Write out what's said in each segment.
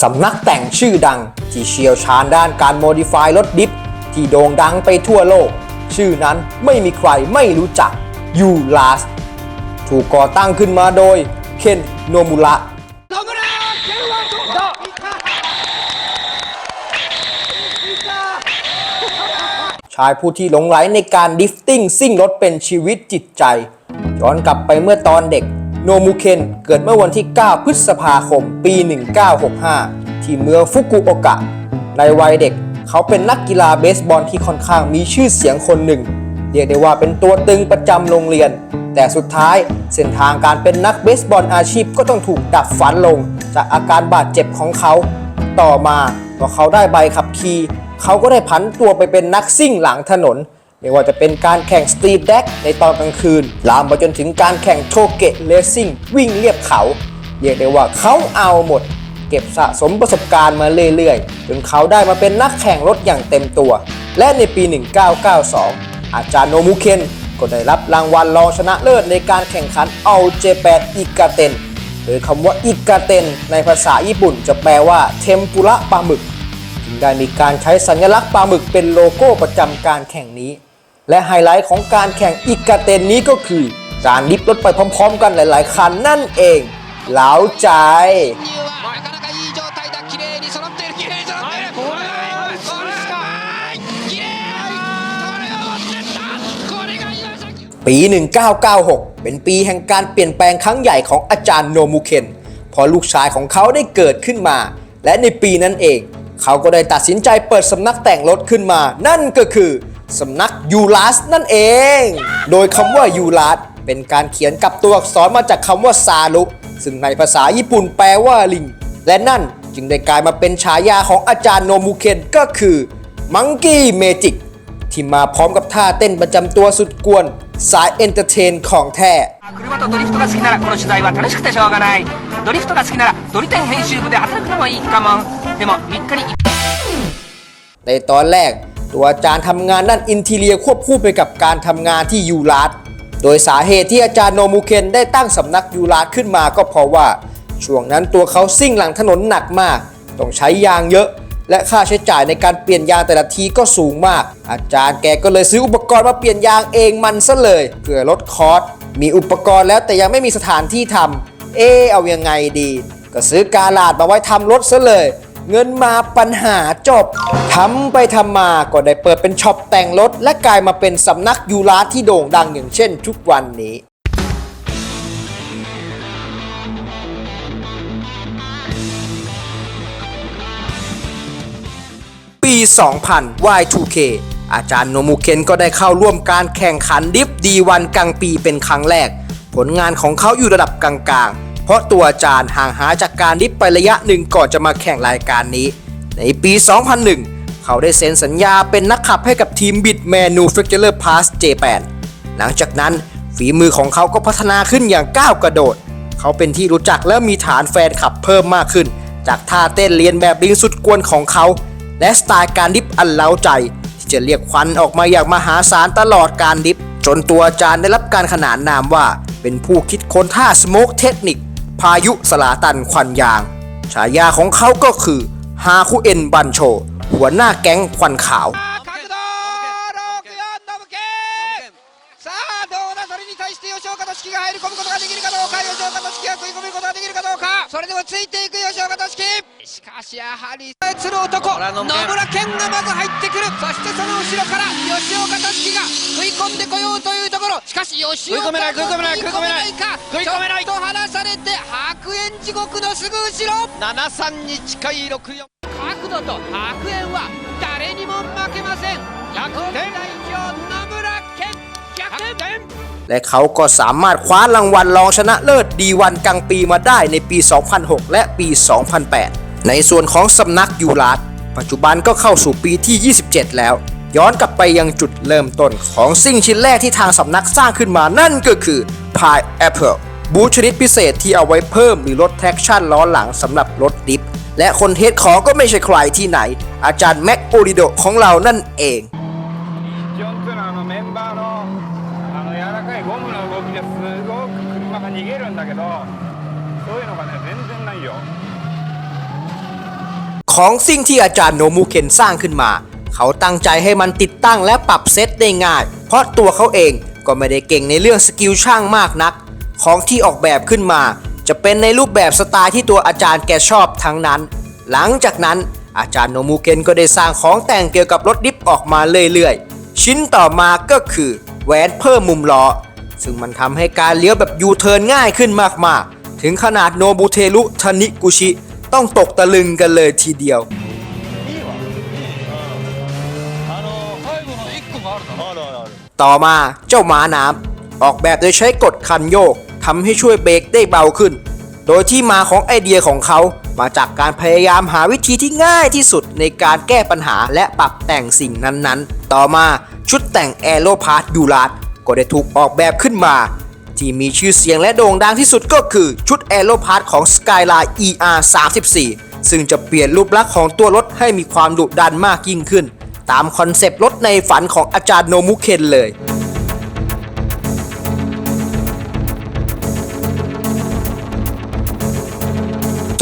สำนักแต่งชื่อดังที่เชี่ยวชาญด้านการโมดิฟายรถดิฟที่โด่งดังไปทั่วโลก ชื่อนั้นไม่มีใครไม่รู้จัก u l a s ถูกก่อตั้งขึ้นมาโดยเคนโนมุระชายผู้ที่หลงไหลในการดิฟติ้งซิ่งรถเป็นชีวิตจิตใจย้อนกลับไปเมื่อตอนเด็ก โนมูเคนเกิดเมื่อวันที่ 9 พฤษภาคม ปี 1965 ที่เมืองฟุกุโอกะ ในวัยเด็กเขาเป็นนักกีฬาเบสบอลที่ค่อนข้างมีชื่อเสียงคนหนึ่ง เรียกได้ว่าเป็นตัวตึงประจำโรงเรียน แต่สุดท้ายเส้นทางการเป็นนักเบสบอลอาชีพก็ต้องถูกดับฝันลง จากอาการบาดเจ็บของเขา ต่อมาพอเขาได้ใบขับขี่เขาก็ได้ผันตัวไปเป็นนักซิ่งหลังถนน ไม่ว่าจะเป็นการแข่งสตรีทแดกในตอนกลางคืน ลามไปจนถึงการแข่งโทเกะเลสซิ่งวิ่งเรียบเขา เรียกได้ว่าเขาเอาหมด เก็บสะสมประสบการณ์มาเรื่อยๆ จนเขาได้มาเป็นนักแข่งรถอย่างเต็มตัว และในปี 1992 อาจารย์โนมุเคนก็ได้รับรางวัลรองชนะเลิศในการแข่งขันเอาเจแปนอิกาเตนหรือคำว่าอิกาเตนในภาษาญี่ปุ่นจะแปลว่าเทมปุระปลาหมึก จึงได้มีการใช้สัญลักษณ์ปลาหมึกเป็นโลโก้ประจำการแข่งนี้ และไฮไลท์ของการแข่งอิกาเตนนี้ก็คือ การลิฟต์รถไปพร้อมๆ กันหลายๆ คันนั่นเองเหล้าใจปี 1996 เป็นปีแห่งการเปลี่ยนแปลงครั้งใหญ่ของอาจารย์โนมุเคนพอลูกชายของเขาได้เกิดขึ้นมา และในปีนั้นเอง เขาก็ได้ตัดสินใจเปิดสำนักแต่งรถขึ้นมา นั่นก็คือ สำนักยูลัสนั่นเอง โดยคำว่ายูลัสเป็นการเขียนกับตัวอักษรมาจากคำว่าซารุซึ่งในภาษาญี่ปุ่นแปลว่าลิง และนั่นจึงได้กลายมาเป็นฉายาของอาจารย์โนมุเคนก็คือมังกี้เมจิก ที่มาพร้อมกับท่าเต้นประจำตัวสุดกวน สายเอนเตอร์เทนของแท้ 車とドリフトが好きならこの取材は楽しくてしょうがないドリフトが好きならドリテン編集部で働くのもいいかもでも3日に1 ในตอนแรก ตัวอาจารย์ทำงานด้านอินทีเลียควบคู่ไปกับการทำงานที่ยูราสโดยสาเหตุที่อาจารย์โนมูเคนได้ตั้งสำนักยูราสขึ้นมาก็เพราะว่า ช่วงนั้นตัวเขาซิ่งหลังถนนหนักมาก ต้องใช้ยางเยอะ และค่าใช้จ่ายในการเปลี่ยนยางแต่ละทีก็สูงมาก อาจารย์แกก็เลยซื้ออุปกรณ์มาเปลี่ยนยางเองมันซะเลยเพื่อลดคอสมีอุปกรณ์แล้วแต่ยังไม่มีสถานที่ทำเอะเอายังไงดี ก็ซื้อกาลาดมาไว้ทำรถซะเลย เงินมาปัญหาจบทำไปทำมาก็ได้เปิดเป็นช็อปแต่งรถ และกลายมาเป็นสำนักยูราที่โด่งดังอย่างเช่นทุกวันนี้ปี 2000 Y2K อาจารย์โนมุเคนก็ได้เข้าร่วมการแข่งขันดิฟดีวันกลางปีเป็นครั้งแรก ผลงานของเขาอยู่ระดับกลางๆ เพราะตัวอาจารย์ห่างหายจากการดิฟไประยะหนึ่งก่อนจะมาแข่งรายการนี้ ในปี 2001 เขาได้เซ็นสัญญาเป็นนักขับให้กับทีมบิด Manufacturer Pass J8 หลังจากนั้นฝีมือของเขาก็พัฒนาขึ้นอย่างก้าวกระโดด เขาเป็นที่รู้จักและมีฐานแฟนคลับเพิ่มมากขึ้น จากท่าเต้นเลียนแบบลิงสุดกวนของเขา และสไตล์การดิฟอันเล้าใจ ที่จะเรียกควันออกมาอย่างมหาศาลตลอดการดิฟจนตัวอาจารย์ได้รับการขนานนามว่า เป็นผู้คิดค้นท่าสโมกเทคนิค พายุสลาตันควันยาง ฉายาของเขาก็คือฮาคุเอ็นบันโช หัวหน้าแก๊งควันขาว 岡俊樹が食い込むことができるかどうか。それでもついていく吉岡俊樹。しかしやはり釣る男野村健がまず入ってくる。そしてその後ろから吉岡俊樹が食い込んでこようというところ。しかし吉岡食い込めない食い込めない食い込めないか。食い込めない。と離されて白煙地獄のすぐ後ろ。73に近い64角度と白煙は誰にも負けません。100点。代表野村健。100点 และเขาก็สามารถคว้ารางวัลรองชนะเลิศดีวันกลางปีมาได้ในปี 2006 และปี 2008 ในส่วนของสำนักยูราสปัจจุบันก็เข้าสู่ปีที่ 27 แล้ว ย้อนกลับไปยังจุดเริ่มต้นของสิ่งชิ้นแรกที่ทางสำนักสร้างขึ้นมานั่นก็คือ Pi Apple บูชนิดพิเศษที่เอาไว้เพิ่มหรือลดแท c ชั่นล้อหลังสำหรับรถดิฟและคนเทสของก็ไม่ใช่ใครที่ไหน อาจารย์แม็กโอริโดของเรานั่นเอง ของสิ่งที่อาจารย์โนมูเคนสร้างขึ้นมา เขาตั้งใจให้มันติดตั้งและปรับเซตได้ง่าย เพราะตัวเขาเองก็ไม่ได้เก่งในเรื่องสกิลช่างมากนัก ของที่ออกแบบขึ้นมา จะเป็นในรูปแบบสไตล์ที่ตัวอาจารย์แกชอบทั้งนั้น หลังจากนั้นอาจารย์โนมูเคนก็ได้สร้างของแต่งเกี่ยวกับรถดิฟออกมาเรื่อยๆ ชิ้นต่อมาก็คือแหวนเพิ่มมุมล้อ ซึ่งมันทำให้การเลี้ยวแบบยูเทิร์นง่ายขึ้นมากๆ ถึงขนาดโนบุเทรุทานิกุชิ ต้องตกตะลึงกันเลยทีเดียว ต่อมาเจ้าม้าน้ำออกแบบโดยใช้กดคันโยกทำให้ช่วยเบรกได้เบาขึ้น โดยที่มาของไอเดียของเขามาจากการพยายามหาวิธีที่ง่ายที่สุดในการแก้ปัญหาและปรับแต่งสิ่งนั้นๆ ต่อมาชุดแต่งแอโรพาร์ตยูราดก็ได้ถูกออกแบบขึ้นมา ที่มีชื่อเสียงและโด่งดังที่สุดก็คือชุดแอโรพาร์ตของ Skyline ER 34ซึ่งจะเปลี่ยนรูปลักษณ์ของตัวรถให้มีความดุดันมากยิ่งขึ้น ตามคอนเซปต์รถในฝันของอาจารย์โนมุเคนเลย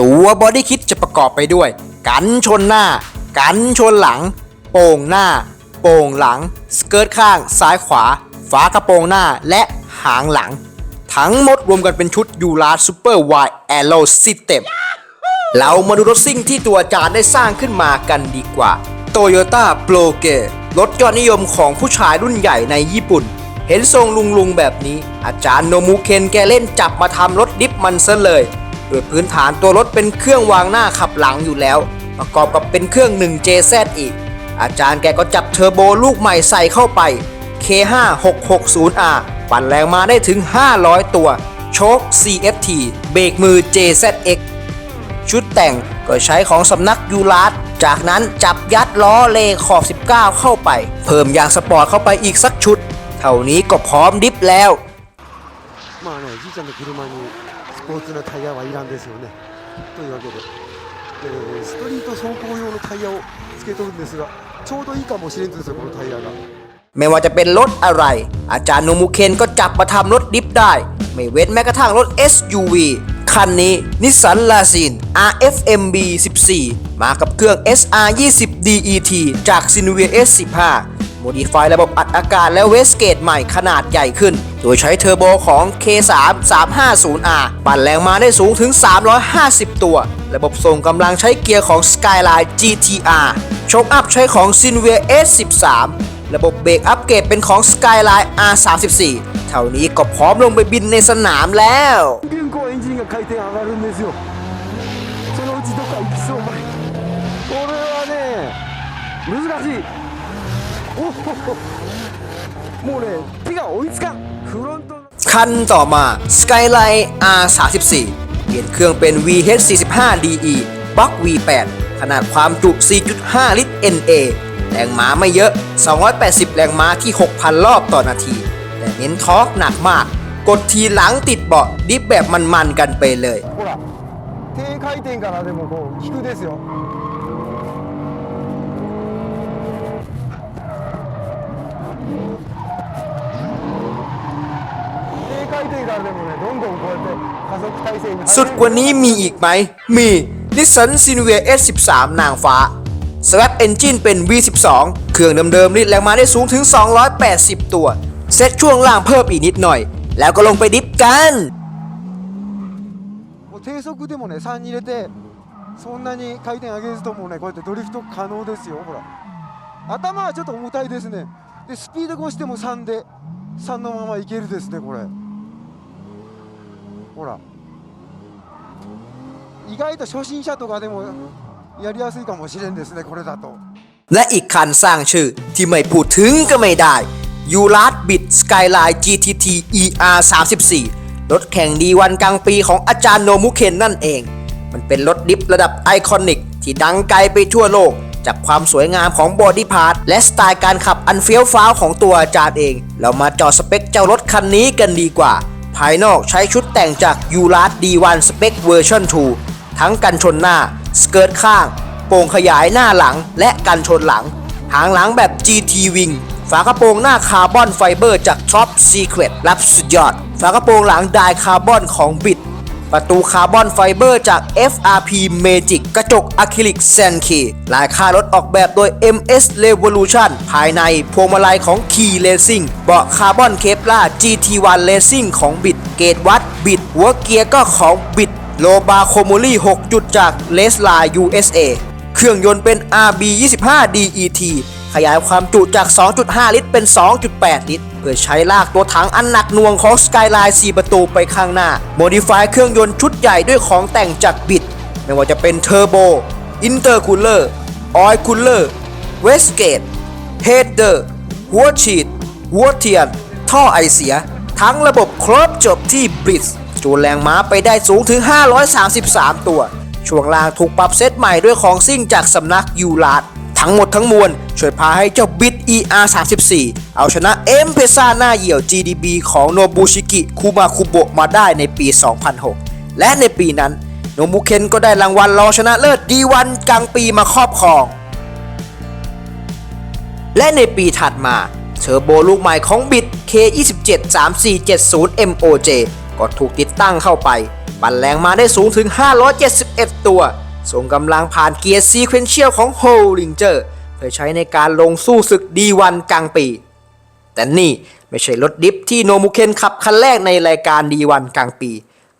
ตัวบอดี้คิดจะประกอบไปด้วย กันชนหน้า กันชนหลัง โป่งหน้า โป่งหลัง สเกิร์ตข้างซ้ายขวา ฝากระโปรงหน้าและหางหลัง ทั้งหมดรวมกันเป็นชุดยูราซูเปอร์ไวแอโรซิเต็มเรามาดูรถซิ่งที่ตัวอาจารย์ได้สร้างขึ้นมากันดีกว่า Toyota p r o g e รถยอดนิยมของผู้ชายรุ่นใหญ่ในญี่ปุ่น เห็นทรงลุงๆแบบนี้ อาจารย์โนมุเคนแกเล่นจับมาทำรถดิฟมันซะเลย โดยพื้นฐานตัวรถเป็นเครื่องวางหน้าขับหลังอยู่แล้ว ประกอบกับเป็นเครื่อง 1JZ อีก อาจารย์แกก็จับเทอร์โบลูกใหม่ใส่เข้าไป K5660R ปั่นแรงมาได้ถึง 500 ตัว โชค CFT เบรกมือ JZX ชุดแต่งก็ใช้ของสำนักยูราสจากนั้นจับยัดล้อเลขอบ 19 เข้าไป เพิ่มยางสปอร์ตเข้าไปอีกสักชุด เท่านี้ก็พร้อมดิฟแล้ว まあね、じいちゃんの車にスポーツなタイヤはいらんですよね。というわけで、えーストリート走行用のタイヤをつけとるんですが、ちょうどいいかもしれんですよ、このタイヤが。 ไม่ว่าจะเป็นรถอะไร อาจารย์โนมุเคนก็จับมาทำรถดิฟได้ ไม่เว้นแม้กระทั่งรถ SUV คันนี้นิสสันลาซิน RFMB 14 มากับเครื่อง SR 20 DET จาก s i n v i a S15 โมดิฟายระบบอัดอากาศและเวสเกตใหม่ขนาดใหญ่ขึ้น โดยใช้เทอร์โบของ K3 350R ปั่นแรงมาได้สูงถึง 350 ตัว ระบบส่งกำลังใช้เกียร์ของ Skyline GTR โชคอัพใช้ของ s i n v i a S13 ระบบเบรกอัปเกรดเป็นของ Skyline R34 เท่านี้ก็พร้อมลงไปบินในสนามแล้วคันต่อมา Skyline R34 เปลี่ยนเครื่องเป็น VH45DE บล็อ V8 ขนาดความจุ 4.5 ลิตร NA แรงม้าไม่เยอะ 280 แรงม้าที่ 6,000 รอบต่อนาที แต่เน้นทอร์กหนักมาก กดทีหลังติดเบาะดิฟแบบมันๆกันไปเลย ほら、低回転からでもこう引くですよ。低回転からでもね、どんどんこうやって加速体制に入れる สุดกว่านี้มีอีกไหม มี Nissan s i n v i a S13 นางฟ้า Swap Engine เป็น V12 เครื่องเดิมๆรีดแรงม้าได้สูงถึง 280 ตัว เซตช่วงล่างเพิ่มอีกนิดหน่อย แล้วก็ลงไปดิฟกัน もう低速でもね3に入れてそんなに回転上げずともねこうやってドリフト可能ですよほら頭はちょっと重たいですねでスピード越しても3で3のままいけるですねこれほら意外と初心者とかでも やりやすいかもしれんですねこれだと และอีกคันสร้างชื่อที่ไม่พูดถึงก็ไม่ได้ยูราดบิดสกายไลน์ GTT ER 34รถแข่งดีวันกลางปีของอาจารย์โนมุเคนนั่นเอง มันเป็นรถดิฟระดับไอคอนิกที่ดังไกลไปทั่วโลก จากความสวยงามของบอดี้พาร์ทและสไตล์การขับอันเฟี้ยวฟ้าวของตัวอาจารย์เอง เรามาเจอสเปคเจ้ารถคันนี้กันดีกว่า ภายนอกใช้ชุดแต่งจาก u r a d D1 Spec Version 2 ทั้งกันชนหน้า สเกิร์ตข้าง โป่งขยายหน้าหลังและกันชนหลัง หางหลังแบบ GT Wing ฝากระโปรงหน้าคาร์บอนไฟเบอร์จาก Top Secret รับสุดยอด ฝากระโปรงหลังไดคาร์บอนของบิด ประตูคาร์บอนไฟเบอร์จาก FRP Magic กระจกอะคริลิกแซนคีลายค่ารถออกแบบโดย MS Revolution ภายในพวงมาลัยของ Key Racing เบาะคาร์บอนเคปลา GT1 Racing ของบิด เกตวัดบิด หัวเกียร์ก็ของบิด โลบาโคโมลี่ 6 จุดจากเลสลา USA เครื่องยนต์เป็น RB25 DET ขยายความจุจาก 2.5 ลิตร เป็น 2.8 ลิตร เพื่อใช้ลากตัวถังอันหนักหน่วงของ Skyline 4 ประตูไปข้างหน้า โมดิฟายเครื่องยนต์ชุดใหญ่ด้วยของแต่งจากบิด ไม่ว่าจะเป็นเทอร์โบ อินเตอร์คูลเลอร์ ออยล์คูลเลอร์ เวสเกต เฮดเดอร์ หัวฉีด หัวเทียน ท่อไอเสีย ทั้งระบบครบจบที่บริด จูนแรงม้าไปได้สูงถึง 533 ตัว ช่วงล่างถูกปรับเซตใหม่ด้วยของซิ่งจากสำนักยูลาดทั้งหมดทั้งมวลช่วยพาให้เจ้าบิด ER34 เอาชนะเอ็มเพซ่าหน้าเหี่ยว GDB ของโนบุชิกิคุมาคุโบะมาได้ในปี 2006 และในปีนั้น โนมุเคนก็ได้รางวัลรองชนะเลิศดีวันกลางปีมาครอบครอง และในปีถัดมาเทอร์โบลูกใหม่ของบิด K273470 MOJ ก็ถูกติดตั้งเข้าไป ปั่นแรงมาได้สูงถึง 571 ตัว ส่งกำลังผ่านเกียร์ซีเควนเชียลของ h o l i n g e r เพื่อใช้ในการลงสู้ศึกดีวันกลางปี แต่นี่ไม่ใช่รถดิฟที่โนมุเคนขับคันแรกในรายการดีวันกลางปี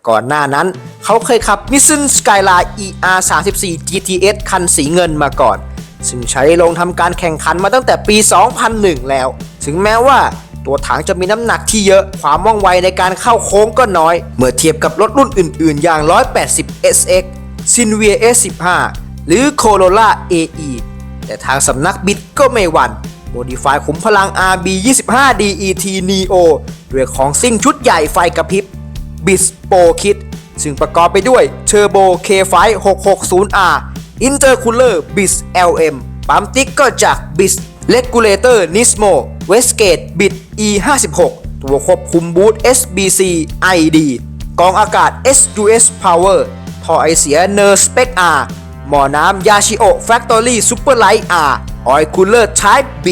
ก่อนหน้านั้นเขาเคยขับ Nissan Skyline ER34 GTS คันสีเงินมาก่อน ซึ่งใช้ลงทำการแข่งขันมาตั้งแต่ปี 2001 แล้ว ถึงแม้ว่า ตัวถังจะมีน้ำหนักที่เยอะความว่องไวในการเข้าโค้งก็น้อย เมื่อเทียบกับรถรุ่นอื่น ๆ อย่าง 180 SX s i n v i a S15 หรือ Corolla AE แต่ทางสำนักบิดก็ไม่หวั่นโมดิฟายขุมพลัง RB25 DET Neo ด้วยของซิ่งชุดใหญ่ไฟกระพริบบิสโปคิดซึ่งประกอบไปด้วย Turbo K5 660R Intercooler BIS LM ปั๊มติ๊กก็จาก BIS Regulator Nismo Westgate BIT E56 ตัวควบคุมบูท SBC ID กองอากาศ SUS Power ท่อไอเสีย NER Spec R หม้อน้ำ Yashio Factory Superlight R Oil Cooler Type B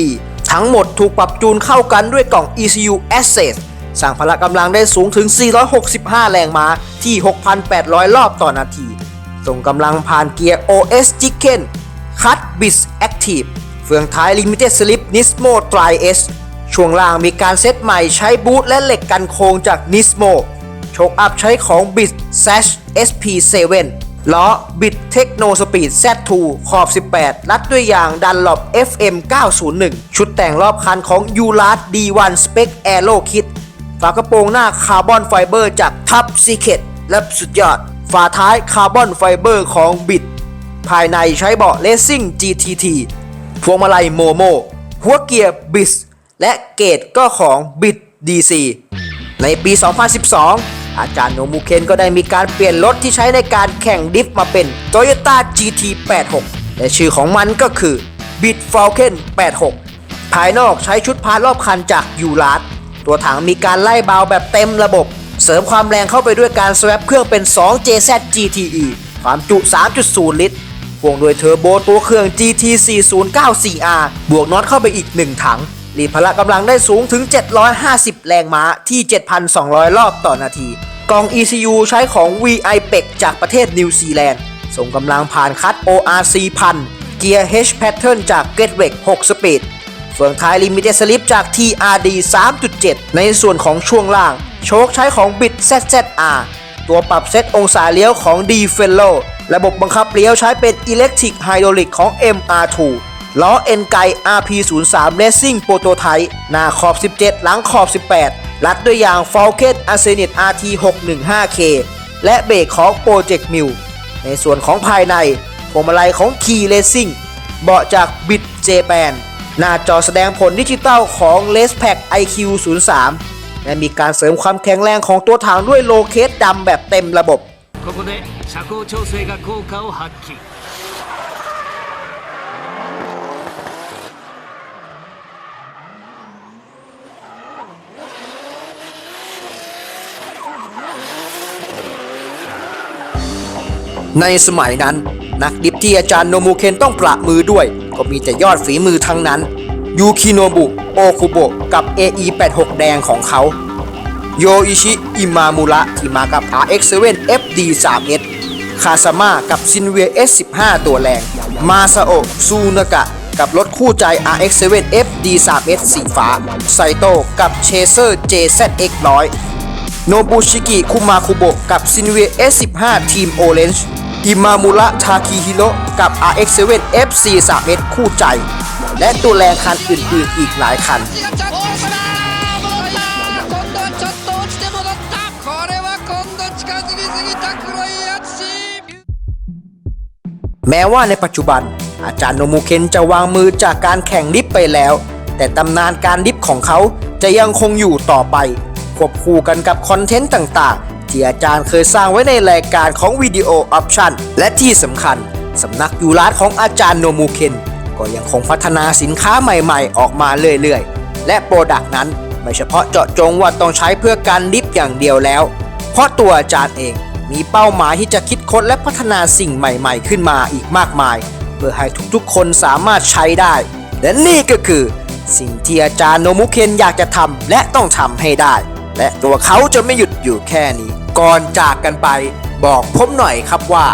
ทั้งหมดถูกปรับจูนเข้ากันด้วยกล่อง ECU Access สร้างพละกำลังได้สูงถึง 465 แรงม้าที่ 6,800 รอบต่อนาที ส่งกำลังผ่านเกียร์ OS Chicken Cut Bis Active เฟื ฟืองท้าย Limited Slip Nismo Tri S ช่วงล่างมีการเซตใหม่ใช้บูทและเหล็กกันโค้งจาก Nismo โชคอัพใช้ของ Bit Sash SP7 ล้อ Bit Techno Speed Z2 ขอบ 18 รัดด้วยยางดันหลบ FM 901 ชุดแต่งรอบคันของ u l a s D1 Spec Aero Kit ฝากระโปรงหน้าคาร์บอนไฟเบอร์จาก Top Secret และสุดยอด ฝาท้ายคาร์บอนไฟเบอร์ของ Bit ภายในใช้เบาะ Racing GTT พวงมาลัยโมโมหัวเกียร์ BIS และเกตก็ของ Bit DC ในปี 2012 อาจารย์โนมูเคนก็ได้มีการเปลี่ยนรถที่ใช้ในการแข่งดิฟมาเป็น Toyota GT86 และชื่อของมันก็คือ Bit Falcon 86 ภายนอกใช้ชุดพาร์ทรอบคันจากยูราสตัวถังมีการไล่เบาแบบเต็มระบบ เสริมความแรงเข้าไปด้วยการสวปเครื่องเป็น 2JZ GTE ความจุ 3.0 ลิตร พ่วงด้วยเทอร์โบตัวเครื่อง GT4094R บวกน็อตเข้าไปอีก 1 ถัง รีดพละกำลังได้สูงถึง 750 แรงม้าที่ 7,200 รอบต่อนาที กล่อง ECU ใช้ของ VI PEC จากประเทศนิวซีแลนด์ ส่งกำลังผ่านคัด ORC พันเกียร์ H Pattern จาก g e t w e c 6 Speed เฟืองท้าย Limited Slip จาก TRD 3.7 ในส่วนของช่วงล่าง โชคใช้ของ Bit ZZR ตัวปรับเซตองศาเลี้ยวของ d f e l l o ระบบบังคับเลี้ยวใช้เป็น Electric Hydraulic ของ MR2 ล้อเอ็นไก RP03 Racing Prototype หน้าขอบ 17 หลังขอบ 18 รัดด้วยยาง Falcon Acenit RT615K และเบรกของ Project m i l ในส่วนของภายในพวงมาลัยของ Key Racing เบาะจาก Bit Japan หน้าจอแสดงผลดิจิตอลของ l e s p a c IQ03 และมีการเสริมความแข็งแรงของตัวถังด้วยโลเคสดำแบบเต็มระบบ ここで車高調整が効果を発揮 ในสมัยนั้น นักดิฟที่อาจารย์โนมูเคนต้องประมือด้วย ก็มีแต่ยอดฝีมือทั้งนั้น ยูคิโนบุ โอคุโบะกับ AE86 แดงของเขา โยอิชิ อิมามุระที่มากับ RX7 FD3S คาซาม่ากับซินเวีย S15 ตัวแรง มาซาโอซูนากะ กับรถคู่ใจ RX7 FD3S สีฟ้า ไซโตกับเชเซอร์ JZX100 โนบุชิกิ คุมาคุโบะกับซินเวีย S15 ทีมโอเรนจ์อิมามุระทาคิฮิโรกับ RX7 FC3S คู่ใจ และตัวแรงคันอื่นๆอีกหลายคัน แม้ว่าในปัจจุบัน อาจารย์โนมูเคนจะวางมือจากการแข่งลิฟต์ไปแล้ว แต่ตำนานการลิฟต์ของเขาจะยังคงอยู่ต่อไป ควบคู่กันกับคอนเทนต์ต่างๆ ที่อาจารย์เคยสร้างไว้ในรายการของวิดีโอออปชันและที่สำคัญสำนักยูราสของอาจารย์โนมูเคนก็ยังคงพัฒนาสินค้าใหม่ๆ ออกมาเรื่อยๆ และโปรดักต์นั้นไม่เฉพาะเจาะจงว่าต้องใช้เพื่อการลิฟต์อย่างเดียวแล้ว เพราะตัวอาจารย์เอง มีเป้าหมายที่จะคิดค้นและพัฒนาสิ่งใหม่ๆ ขึ้นมาอีกมากมาย เพื่อให้ทุกๆ คนสามารถใช้ได้ และนี่ก็คือ สิ่งที่อาจารย์โนมุเคนอยากจะทำและต้องทำให้ได้ และตัวเขาจะไม่หยุดอยู่แค่นี้ ก่อนจากกันไป บอกผมหน่อยครับว่า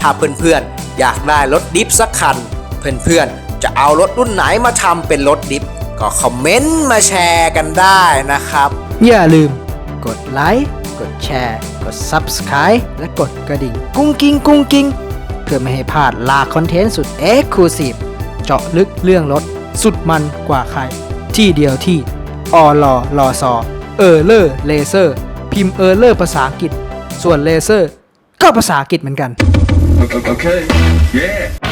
ถ้าเพื่อนๆอยากได้รถดิฟสักคัน เพื่อนๆจะเอารถรุ่นไหนมาทำเป็นรถดิฟก็คอมเมนต์มาแชร์กันได้นะครับ อย่าลืมกดไลค์ ดแชร์ กด Subscribe และกดกระดิ่งกุ้งกิ้งกุ้งกิ้งเพื่อไม่ให้พลาดลาคอนเทนต์สุด Exclusive เจาะลึกเรื่องรถสุดมันกว่าใคร ที่เดียวที่อลอลอซอเออเลอร์เลเซอร์ พิมพ์เออเลอร์ภาษาอังกฤษ ส่วนเลเซอร์ ก็ภาษาอังกฤษเหมือนกัน Okay. Yeah.